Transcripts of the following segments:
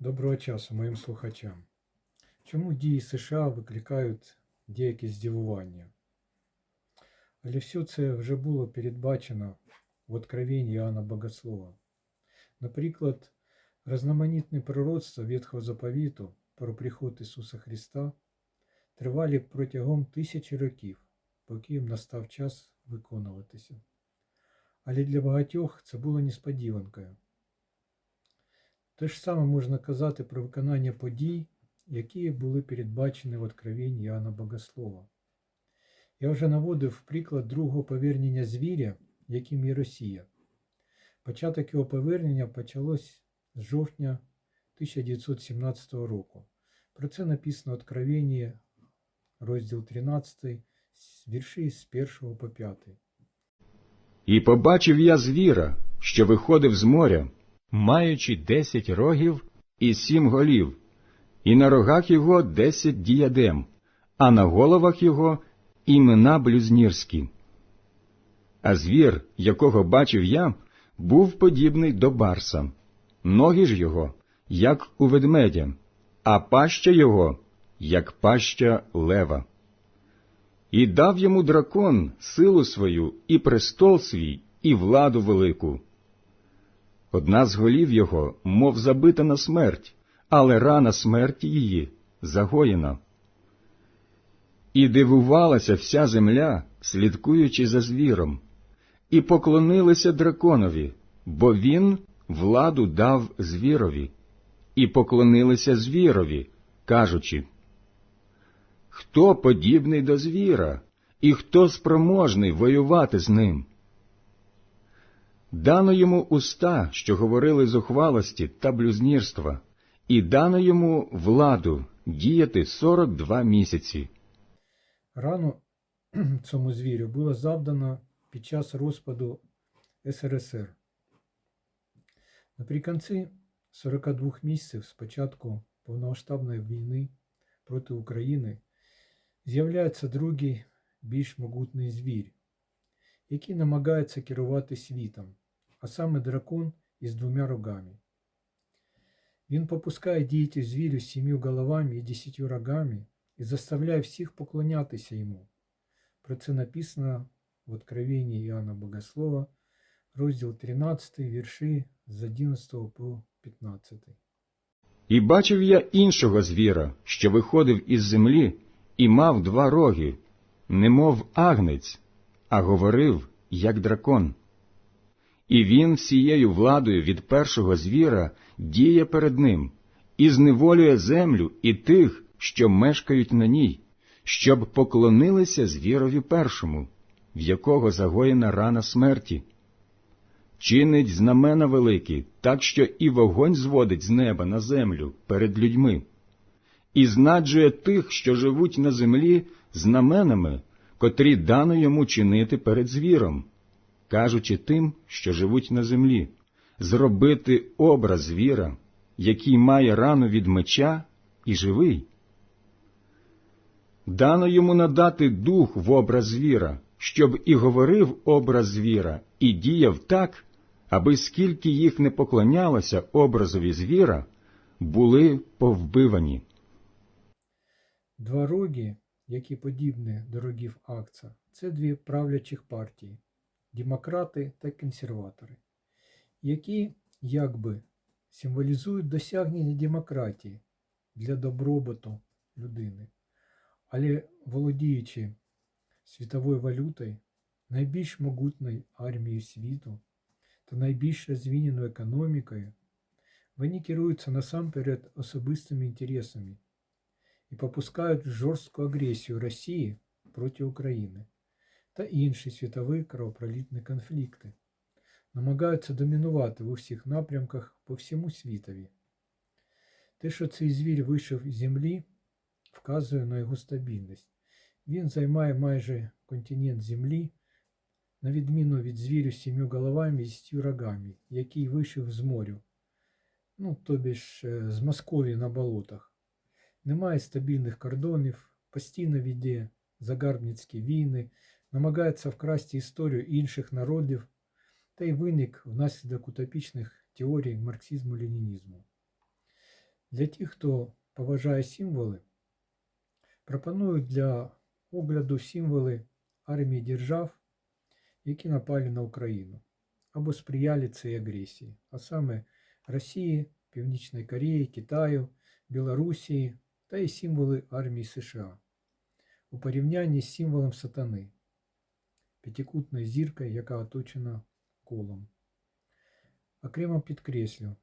Доброго часу моїм слухачам. Чому дії США викликають деякі здивування? Але все це вже було передбачено в Откровенні Іоанна Богослова. Наприклад, різноманітні пророцтва Ветхого заповіту про приход Ісуса Христа тривали протягом тисячі років, поки їм настав час виконуватися. Але для багатьох це було несподіванкою. Те ж саме можна казати про виконання подій, які були передбачені в Откровенні Іоанна Богослова. Я вже наводив приклад другого повернення звіря, яким є Росія. Початок його повернення почалось з жовтня 1917 року. Про це написано в Откровенні, розділ 13, вірші з 1 по 5. І побачив я звіра, що виходив з моря, маючи десять рогів, і сім голів, і на рогах його десять діядем, а на головах його імена блюзнірські. А звір, якого бачив я, був подібний до барса, ноги ж його, як у ведмедя, а паща його, як паща лева. І дав йому дракон силу свою, і престол свій, і владу велику. Одна з голів його, мов забита на смерть, але рана смерті її загоєна. І дивувалася вся земля, слідкуючи за звіром, і поклонилися драконові, бо він владу дав звірові, і поклонилися звірові, кажучи, Хто подібний до звіра, і хто спроможний воювати з ним? Дано йому уста, що говорили зухвалості та блюзнірства, і дано йому владу діяти сорок два місяці. Рану цьому звірю було завдано під час розпаду СРСР. Наприкінці 42 місяців з початку повномасштабної війни проти України з'являється другий більш могутний звір, який намагається керувати світом, а саме дракон із двома рогами. Він попускає діяти звірю з сім'ю головами і десятью рогами і заставляє всіх поклонятися йому. Про це написано в Откровенні Іоанна Богослова, розділ 13, вірші з 11 по 15. І бачив я іншого звіра, що виходив із землі, і мав два роги, немов агнець, а говорив, як дракон. І він всією владою від першого звіра діє перед ним, і зневолює землю і тих, що мешкають на ній, щоб поклонилися звірові першому, в якого загоєна рана смерті. Чинить знамена великі, так що і вогонь зводить з неба на землю перед людьми, і знаджує тих, що живуть на землі, знаменами, котрі дано йому чинити перед звіром, кажучи тим, що живуть на землі, зробити образ звіра, який має рану від меча і живий. Дано йому надати дух в образ звіра, щоб і говорив образ звіра, і діяв так, аби скільки їх не поклонялося образові звіра, були повбивані. Два роги, які подібні до рогів Акца, це дві правлячих партії демократи та консерватори, які якби символізують досягнення демократії для добробуту людини, але володіючи світовою валютою, найбільш могутною армією світу та найбільш розвиненою економікою, вони керуються насамперед особистими інтересами і попускають жорстку агресію Росії проти України та інші світові кровопролітні конфлікти, намагаються домінувати в усіх напрямках по всьому світові. Те, що цей звір вийшов із землі, вказує на його стабільність. Він займає майже континент Землі, на відміну від звірю з сім'ю головами і сітю рогами, який вийшов з морю, ну, тобі ж е, з Московії на болотах. Немає стабільних кордонів, постійно веде загарбницькі війни, намагається вкрасти історію інших народів та й виник внаслідок утопічних теорій марксизму-ленінізму. Для тих, хто поважає символи, пропоную для огляду символи армії держав, які напали на Україну або сприяли цій агресії, а саме Росії, Північної Кореї, Китаю, Білорусі та і символи армії США у порівнянні з символом сатани, п'ятикутною зіркою, яка оточена колом. Окремо підкреслю,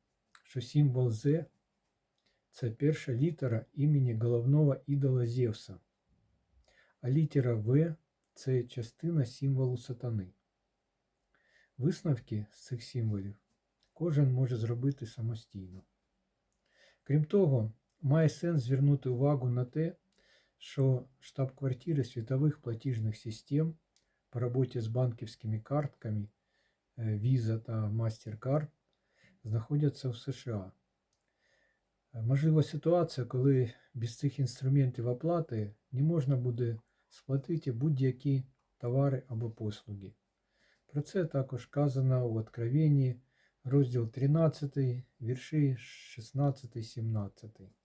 що символ З це перша літера імені головного ідола Зевса, а літера В це частина символу сатани. Висновки з цих символів кожен може зробити самостійно. Крім того, має сенс звернути увагу на те, що штаб-квартири світових платіжних систем по роботі з банківськими картками е, Visa та MasterCard знаходяться в США. Е, Можлива ситуація, коли без цих інструментів оплати не можна буде сплатити будь-які товари або послуги. Про це також казано у Откровенні, розділ 13, вірші 16-17.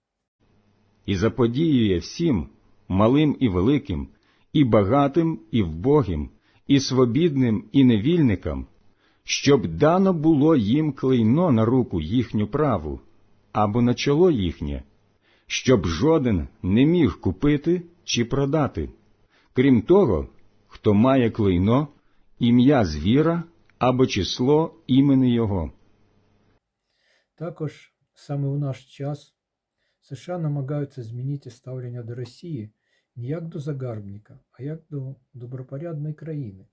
І заподіює всім, малим і великим, і багатим, і вбогим, і свобідним, і невільникам, щоб дано було їм клейно на руку їхню праву, або на чоло їхнє, щоб жоден не міг купити чи продати, крім того, хто має клейно, ім'я звіра або число імени його. Також саме у наш час США намагаються змінити ставлення до Росії не як до загарбника, а як до добропорядної країни,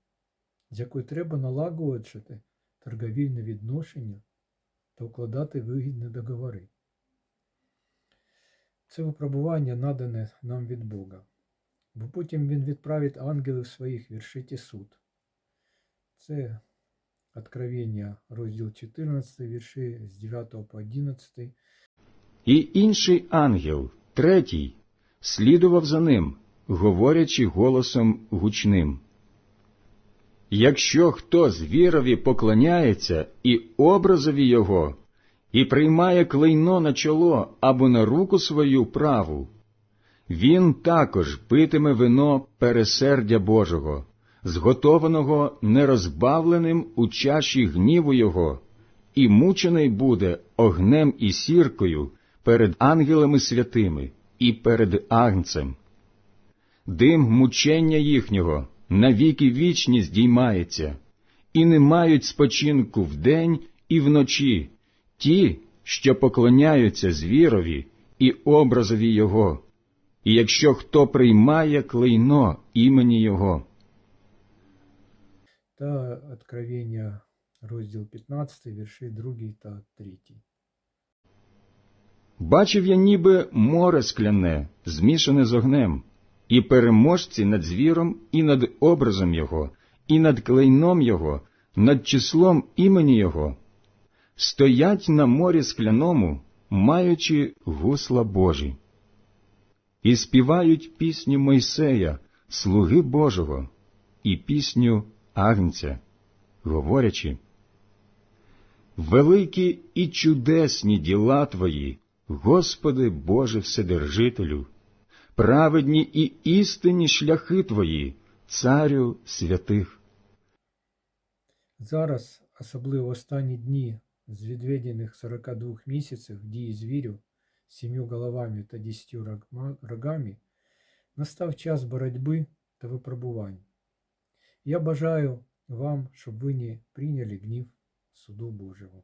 з якою треба налагоджувати торговільне відношення та укладати вигідні договори. Це випробування надане нам від Бога, бо потім Він відправить ангелів своїх віршити суд. Це Откровення, розділ 14, вірші з 9 по 11, І інший ангел, третій, слідував за ним, говорячи голосом гучним. Якщо хто звірові поклоняється і образові його, і приймає клейно на чоло або на руку свою праву, він також питиме вино пересердя Божого, зготованого нерозбавленим у чаші гніву його, і мучений буде огнем і сіркою перед ангелами святими і перед агнцем. Дим мучення їхнього навіки вічні здіймається, і не мають спочинку вдень і вночі ті, що поклоняються звірові і образові його, і якщо хто приймає клейно імені його. та Откровення, розділ 15, вірші 2 та 3. Бачив я ніби море скляне, змішане з огнем, і переможці над звіром, і над образом його, і над клейном його, над числом імені його, стоять на морі скляному, маючи гусла Божі, і співають пісню Мойсея, слуги Божого, і пісню Агнця, говорячи, Великі і чудесні діла Твої, Господи Боже Вседержителю, праведні і істинні шляхи Твої, Царю святих. Зараз, особливо останні дні з відведених 42 місяців дії звірів з сім'ю головами та десятью рогами, настав час боротьби та випробувань. Я бажаю вам, щоб ви не прийняли гнів суду Божого.